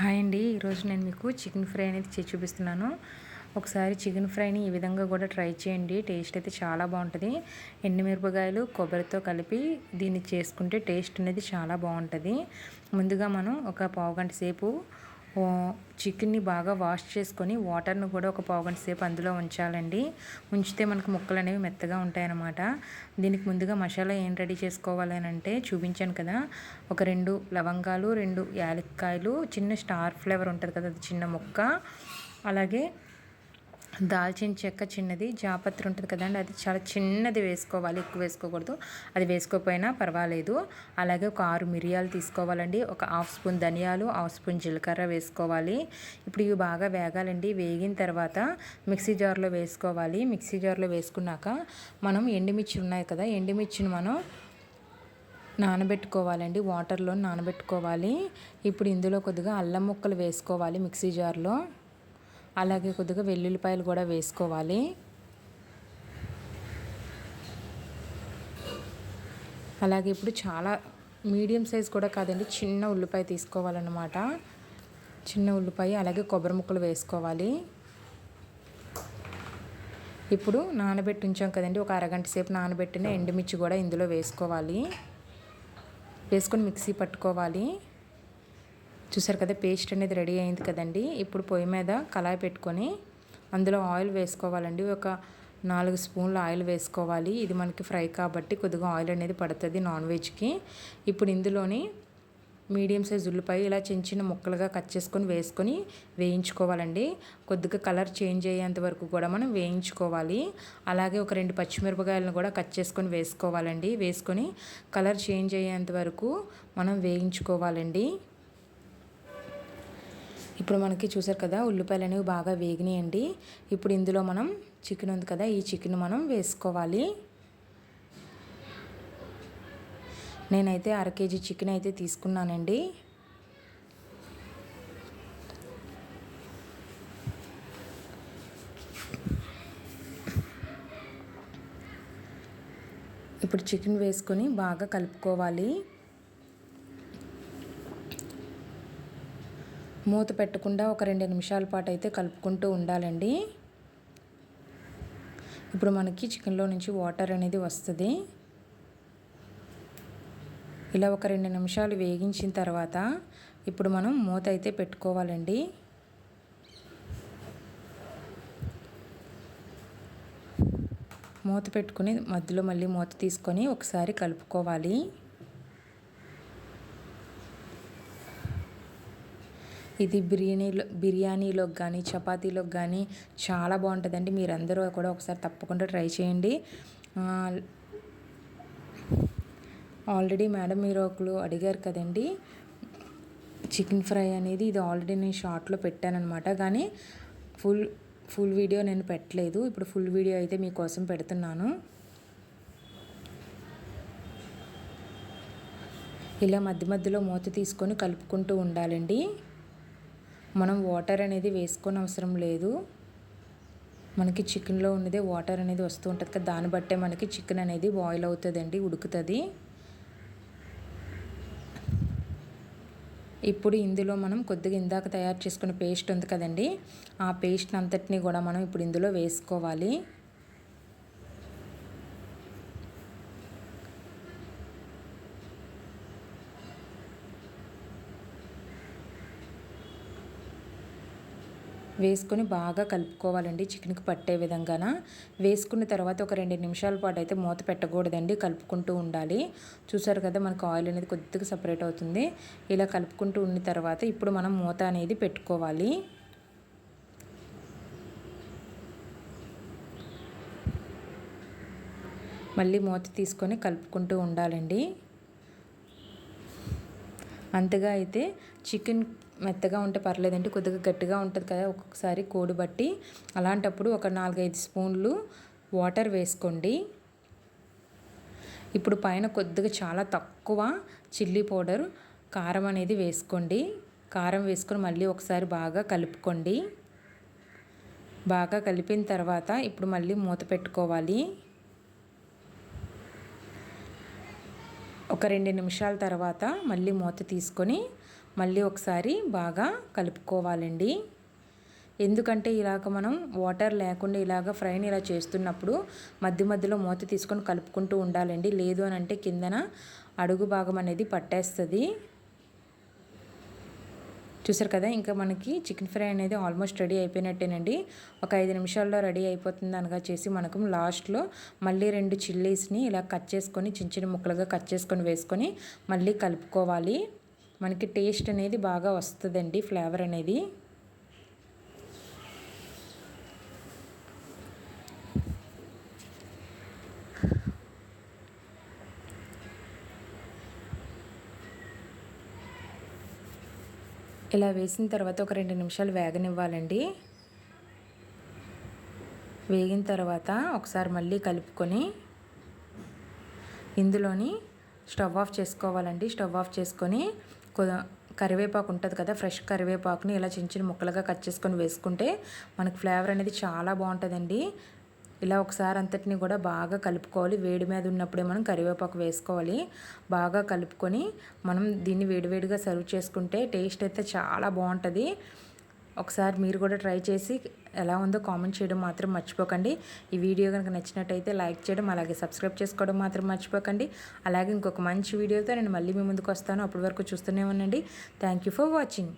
Hi అండి. ఈరోజు నేను మీకు చికెన్ ఫ్రై అనేది చేసి చూపిస్తున్నాను. ఒకసారి చికెన్ ఫ్రైని ఈ విధంగా కూడా ట్రై చేయండి. టేస్ట్ అయితే చాలా బాగుంటుంది. ఎండుమిరపకాయలు కొబ్బరితో కలిపి దీన్ని చేసుకుంటే టేస్ట్ అనేది చాలా బాగుంటుంది. ముందుగా మనం ఒక పావు గంట సేపు చికెన్ని బాగా వాష్ చేసుకొని వాటర్ను కూడా ఒక పావుగంట సేపు అందులో ఉంచాలండి. ఉంచితే మనకు ముక్కలు అనేవి మెత్తగా ఉంటాయన్నమాట. దీనికి ముందుగా మసాలా ఏం రెడీ చేసుకోవాలనంటే అంటే చూపించాను కదా. ఒక రెండు లవంగాలు రెండు యాలక్కాయలు చిన్న స్టార్ ఫ్లేవర్ ఉంటుంది కదా అది చిన్న ముక్క. అలాగే దాల్చిన చెక్క చిన్నది జాపత్రి ఉంటుంది కదండి అది చాలా చిన్నది వేసుకోవాలి ఎక్కువ వేసుకోకూడదు. అది వేసుకోకపోయినా పర్వాలేదు. అలాగే ఒక ఆరు మిరియాలు తీసుకోవాలండి ఒక హాఫ్ స్పూన్ ధనియాలు హాఫ్ స్పూన్ జీలకర్ర వేసుకోవాలి. ఇప్పుడు ఇవి బాగా వేగాలండి వేగిన తర్వాత మిక్సీ జార్లో వేసుకోవాలి. మిక్సీ జార్లో వేసుకున్నాక మనం ఎండుమిర్చి ఉన్నాయి కదా ఎండుమిర్చిని మనం నానబెట్టుకోవాలండి వాటర్లో నానబెట్టుకోవాలి. ఇప్పుడు ఇందులో కొద్దిగా అల్లం ముక్కలు వేసుకోవాలి మిక్సీ జార్లో. అలాగే కొద్దిగా వెల్లుల్లిపాయలు కూడా వేసుకోవాలి. అలాగే ఇప్పుడు చాలా మీడియం సైజ్ కూడా కాదండి చిన్న ఉల్లిపాయ తీసుకోవాలన్నమాట. చిన్న ఉల్లిపాయ అలాగే కొబ్బరి ముక్కలు వేసుకోవాలి. ఇప్పుడు నానబెట్టి ఉంచాం కదండి ఒక అరగంట సేపు నానబెట్టిన ఎండుమిర్చి కూడా ఇందులో వేసుకోవాలి. వేసుకొని మిక్సీ పట్టుకోవాలి. చూసారు కదా పేస్ట్ అనేది రెడీ అయింది కదండి. ఇప్పుడు పొయ్యి మీద కళాయి పెట్టుకొని అందులో ఆయిల్ వేసుకోవాలండి. ఒక నాలుగు స్పూన్ల ఆయిల్ వేసుకోవాలి. ఇది మనకి ఫ్రై కాబట్టి కొద్దిగా ఆయిల్ అనేది పడుతుంది నాన్ వెజ్కి. ఇప్పుడు ఇందులోని మీడియం సైజ్ ఉల్లిపాయ ఇలా చిన్న చిన్న ముక్కలుగా కట్ చేసుకొని వేసుకొని వేయించుకోవాలండి. కొద్దిగా కలర్ చేంజ్ అయ్యేంత వరకు కూడా మనం వేయించుకోవాలి. అలాగే ఒక రెండు పచ్చిమిరపకాయలను కూడా కట్ చేసుకొని వేసుకోవాలండి. వేసుకొని కలర్ చేంజ్ అయ్యేంత వరకు మనం వేయించుకోవాలండి. ఇప్పుడు మనకి చూసారు కదా ఉల్లిపాయలు అనేవి బాగా వేగినాయండి. ఇప్పుడు ఇందులో మనం చికెన్ ఉంది కదా ఈ చికెన్ మనం వేసుకోవాలి. నేనైతే అర కేజీ చికెన్ అయితే తీసుకున్నానండి. ఇప్పుడు చికెన్ వేసుకొని బాగా కలుపుకోవాలి. మూత పెట్టకుండా ఒక రెండు నిమిషాల పాటు అయితే కలుపుకుంటూ ఉండాలండి. ఇప్పుడు మనకి చికెన్లో నుంచి వాటర్ అనేది వస్తుంది. ఇలా ఒక రెండు నిమిషాలు వేగించిన తర్వాత ఇప్పుడు మనం మూత అయితే పెట్టుకోవాలండి. మూత పెట్టుకుని మధ్యలో మళ్ళీ మూత తీసుకొని ఒకసారి కలుపుకోవాలి. ఇది బిర్యానీలో బిర్యానీలోకి కానీ చపాతీలోకి కానీ చాలా బాగుంటుందండి. మీరందరూ కూడా ఒకసారి తప్పకుండా ట్రై చేయండి. ఆల్రెడీ మేడం మీరు ఒకరు అడిగారు కదండి. చికెన్ ఫ్రై అనేది ఇది ఆల్రెడీ నేను షార్ట్లో పెట్టానమాట కానీ ఫుల్ ఫుల్ వీడియో నేను పెట్టలేదు. ఇప్పుడు ఫుల్ వీడియో అయితే మీకోసం పెడుతున్నాను. ఇలా మధ్య మధ్యలో మూత తీసుకొని కలుపుకుంటూ ఉండాలండి. మనం వాటర్ అనేది వేసుకొని అవసరం లేదు. మనకి చికెన్లో ఉన్నదే వాటర్ అనేది వస్తూ ఉంటుంది కదా దాన్ని బట్టే మనకి చికెన్ అనేది బాయిల్ అవుతుందండి ఉడుకుతుంది. ఇప్పుడు ఇందులో మనం కొద్దిగా ఇందాక తయారు చేసుకున్న పేస్ట్ ఉంది కదండి ఆ పేస్ట్ అంతటిని కూడా మనం ఇప్పుడు ఇందులో వేసుకోవాలి. వేసుకొని బాగా కలుపుకోవాలండి చికెన్కి పట్టే విధంగాన. వేసుకున్న తర్వాత ఒక రెండు నిమిషాల పాటు అయితే మూత పెట్టకూడదండి కలుపుకుంటూ ఉండాలి. చూసారు కదా మనకు ఆయిల్ అనేది కొద్దిగా సపరేట్ అవుతుంది. ఇలా కలుపుకుంటూ ఉన్న తర్వాత ఇప్పుడు మనం మూత అనేది పెట్టుకోవాలి. మళ్ళీ మూత తీసుకొని కలుపుకుంటూ ఉండాలండి. అంతగా అయితే చికెన్ మెత్తగా ఉంటే పర్లేదండి కొద్దిగా గట్టిగా ఉంటుంది కదా ఒక్కొక్కసారి కోడి బట్టి. అలాంటప్పుడు ఒక నాలుగైదు స్పూన్లు వాటర్ వేసుకోండి. ఇప్పుడు పైన కొద్దిగా చాలా తక్కువ చిల్లీ పౌడర్ కారం అనేది వేసుకోండి. కారం వేసుకొని మళ్ళీ ఒకసారి బాగా కలుపుకోండి. బాగా కలిపిన తర్వాత ఇప్పుడు మళ్ళీ మూత పెట్టుకోవాలి. ఒక రెండు నిమిషాల తర్వాత మళ్ళీ మూత తీసుకొని మళ్ళీ ఒకసారి బాగా కలుపుకోవాలండి. ఎందుకంటే ఇలాగ మనం వాటర్ లేకుండా ఇలాగ ఫ్రైని ఇలా చేస్తున్నప్పుడు మధ్య మధ్యలో మూత తీసుకొని కలుపుకుంటూ ఉండాలండి. లేదు అని అంటే కిందన అడుగు భాగం అనేది పట్టేస్తుంది. చూసారు కదా ఇంకా మనకి చికెన్ ఫ్రై అనేది ఆల్మోస్ట్ రెడీ అయిపోయినట్టేనండి. ఒక ఐదు నిమిషాల్లో రెడీ అయిపోతుంది అనగా చేసి మనకు లాస్ట్లో మళ్ళీ రెండు చిల్లీస్ని ఇలా కట్ చేసుకొని చిన్న చిన్న ముక్కలుగా కట్ చేసుకొని వేసుకొని మళ్ళీ కలుపుకోవాలి. మనకి టేస్ట్ అనేది బాగా వస్తుందండి ఫ్లేవర్ అనేది. ఇలా వేసిన తర్వాత ఒక రెండు నిమిషాలు వేగనివ్వాలండి. వేగిన తర్వాత ఒకసారి మళ్ళీ కలుపుకొని ఇందులోని స్టవ్ ఆఫ్ చేసుకోవాలండి. స్టవ్ ఆఫ్ చేసుకొని కరివేపాకు ఉంటుంది కదా ఫ్రెష్ కరివేపాకుని ఇలా చిన్న చిన్న ముక్కలుగా కట్ చేసుకొని వేసుకుంటే మనకు ఫ్లేవర్ అనేది చాలా బాగుంటుందండి. ఇలా ఒకసారి అంతటిని కూడా బాగా కలుపుకోవాలి. వేడి మీద ఉన్నప్పుడే మనం కరివేపాకు వేసుకోవాలి. బాగా కలుపుకొని మనం దీన్ని వేడివేడిగా సర్వ్ చేసుకుంటే టేస్ట్ అయితే చాలా బాగుంటుంది. ఒకసారి మీరు కూడా ట్రై చేసి ఎలా ఉందో కామెంట్ చేయడం మాత్రం మర్చిపోకండి. ఈ వీడియో కనుక నచ్చినట్టయితే లైక్ చేయడం అలాగే సబ్స్క్రైబ్ చేసుకోవడం మాత్రం మర్చిపోకండి. అలాగే ఇంకొక మంచి వీడియోతో నేను మళ్ళీ మీ ముందుకు వస్తాను. అప్పటి వరకు చూస్తూనే ఉండండి. Thank you for watching